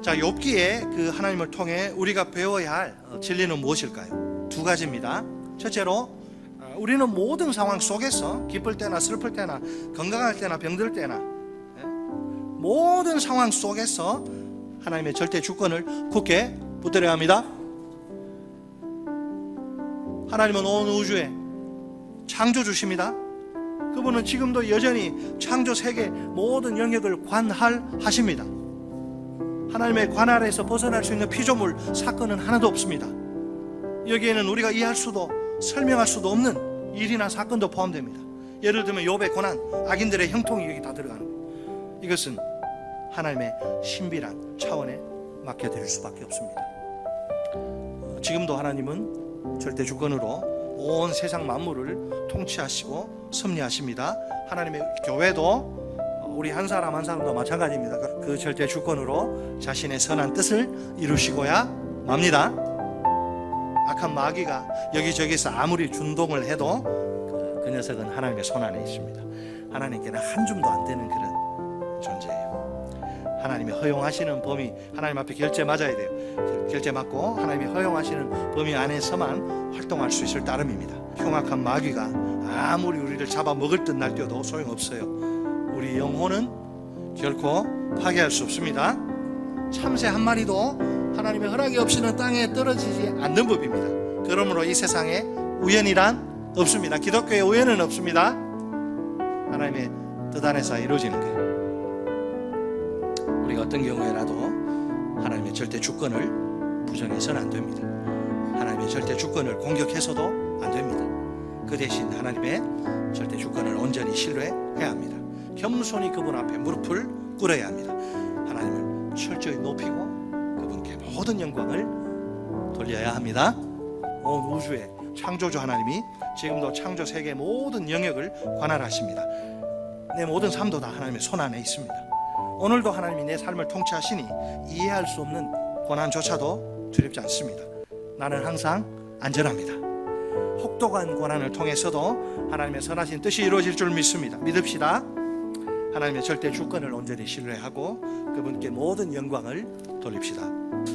자, 욥기에 그 하나님을 통해 우리가 배워야 할 어, 진리는 무엇일까요? 두 가지입니다. 첫째로 어, 우리는 모든 상황 속에서 기쁠 때나 슬플 때나 건강할 때나 병들 때나 예, 모든 상황 속에서 하나님의 절대 주권을 굳게 붙들어야 합니다. 하나님은 온 우주에 창조주십니다. 그분은 지금도 여전히 창조 세계 모든 영역을 관할하십니다. 하나님의 관할에서 벗어날 수 있는 피조물 사건은 하나도 없습니다. 여기에는 우리가 이해할 수도 설명할 수도 없는 일이나 사건도 포함됩니다. 예를 들면 욥의 고난, 악인들의 형통이 여기 다 들어가는. 이것은 하나님의 신비란 차원에 맡겨드릴 수밖에 없습니다. 어, 지금도 하나님은 절대 주권으로 온 세상 만물을 통치하시고 섭리하십니다. 하나님의 교회도 우리 한 사람 한 사람도 마찬가지입니다. 그 절대 주권으로 자신의 선한 뜻을 이루시고야 맙니다. 악한 마귀가 여기저기서 아무리 준동을 해도 그, 그 녀석은 하나님의 손 안에 있습니다. 하나님께는 한 줌도 안 되는 그런 존재예요. 하나님이 허용하시는 범위 하나님 앞에 결제 맞아야 돼요. 결- 결제 맞고 하나님이 허용하시는 범위 안에서만 활동할 수 있을 따름입니다. 흉악한 마귀가 아무리 우리를 잡아 먹을 듯 날뛰어도 소용없어요. 우리 영혼은 결코 파괴할 수 없습니다. 참새 한 마리도 하나님의 허락이 없이는 땅에 떨어지지 않는 법입니다. 그러므로 이 세상에 우연이란 없습니다. 기독교에 우연은 없습니다. 하나님의 뜻 안에서 이루어지는 거예요. 우리가 어떤 경우에라도 하나님의 절대 주권을 부정해서는 안 됩니다. 하나님의 절대 주권을 공격해서도 안 됩니다. 그 대신 하나님의 절대 주권을 온전히 신뢰해야 합니다. 겸손히 그분 앞에 무릎을 꿇어야 합니다. 하나님을 철저히 높이고 그분께 모든 영광을 돌려야 합니다. 온 우주의 창조주 하나님이 지금도 창조 세계 모든 영역을 관할하십니다. 내 모든 삶도 다 하나님의 손 안에 있습니다. 오늘도 하나님이 내 삶을 통치하시니 이해할 수 없는 고난조차도 두렵지 않습니다. 나는 항상 안전합니다. 혹독한 고난을 통해서도 하나님의 선하신 뜻이 이루어질 줄 믿습니다. 믿읍시다. 하나님의 절대 주권을 온전히 신뢰하고 그분께 모든 영광을 돌립시다.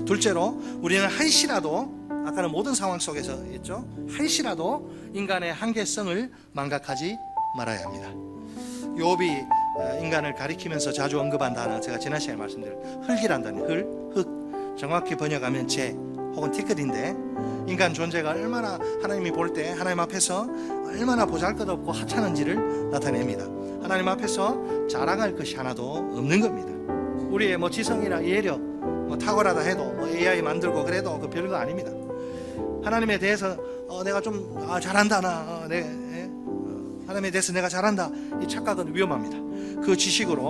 둘째로 우리는 한시라도 아까는 모든 상황 속에서 했죠. 한시라도 인간의 한계성을 망각하지 말아야 합니다. 욥이 어, 인간을 가리키면서 자주 언급한 단어 제가 지난 시간에 말씀드린 흙이란 단어 흙, 흙 정확히 번역하면 재 혹은 티끌인데 인간 존재가 얼마나 하나님이 볼 때 하나님 앞에서 얼마나 보잘것없고 하찮은지를 나타냅니다. 하나님 앞에서 자랑할 것이 하나도 없는 겁니다. 우리의 뭐 지성이나 예력 뭐 탁월하다 해도 뭐 AI 만들고 그래도 그 별거 아닙니다. 하나님에 대해서 어, 내가 좀 아, 잘한다 나 어, 내, 예? 어, 하나님에 대해서 내가 잘한다 이 착각은 위험합니다. 그 지식으로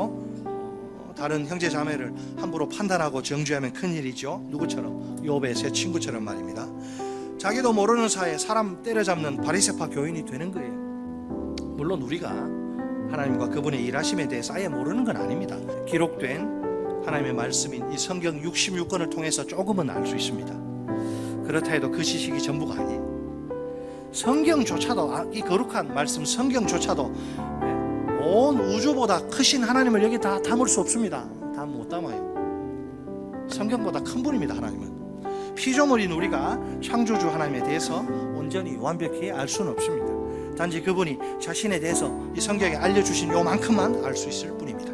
어, 다른 형제 자매를 함부로 판단하고 정죄하면 큰일이죠. 누구처럼 욥의 새 친구처럼 말입니다. 자기도 모르는 사이에 사람 때려잡는 바리새파 교인이 되는 거예요. 물론 우리가 하나님과 그분의 일하심에 대해서 아예 모르는 건 아닙니다. 기록된 하나님의 말씀인 이 성경 66권을 통해서 조금은 알 수 있습니다. 그렇다 해도 그 지식이 전부가 아니에요. 성경조차도 아, 이 거룩한 말씀 성경조차도 예, 온 우주보다 크신 하나님을 여기 다 담을 수 없습니다. 다 못 담아요. 성경보다 큰 분입니다. 하나님은 피조물인 우리가 창조주 하나님에 대해서 온전히 완벽히 알 수는 없습니다. 단지 그분이 자신에 대해서 이 성경에 알려주신 요만큼만 알 수 있을 뿐입니다.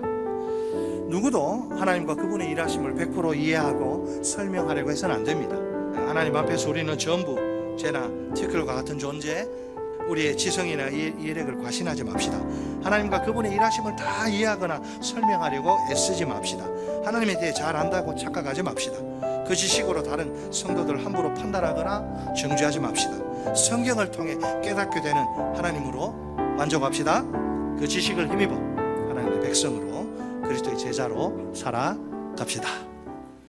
누구도 하나님과 그분의 일하심을 100% 이해하고 설명하려고 해서는 안 됩니다. 하나님 앞에서 우리는 전부 죄나 티끌과 같은 존재, 우리의 지성이나 이- 이해력을 과신하지 맙시다. 하나님과 그분의 일하심을 다 이해하거나 설명하려고 애쓰지 맙시다. 하나님에 대해 잘 안다고 착각하지 맙시다. 그 지식으로 다른 성도들 함부로 판단하거나 정죄하지 맙시다. 성경을 통해 깨닫게 되는 하나님으로 만족합시다. 그 지식을 힘입어 하나님의 백성으로 그리스도의 제자로 살아갑시다.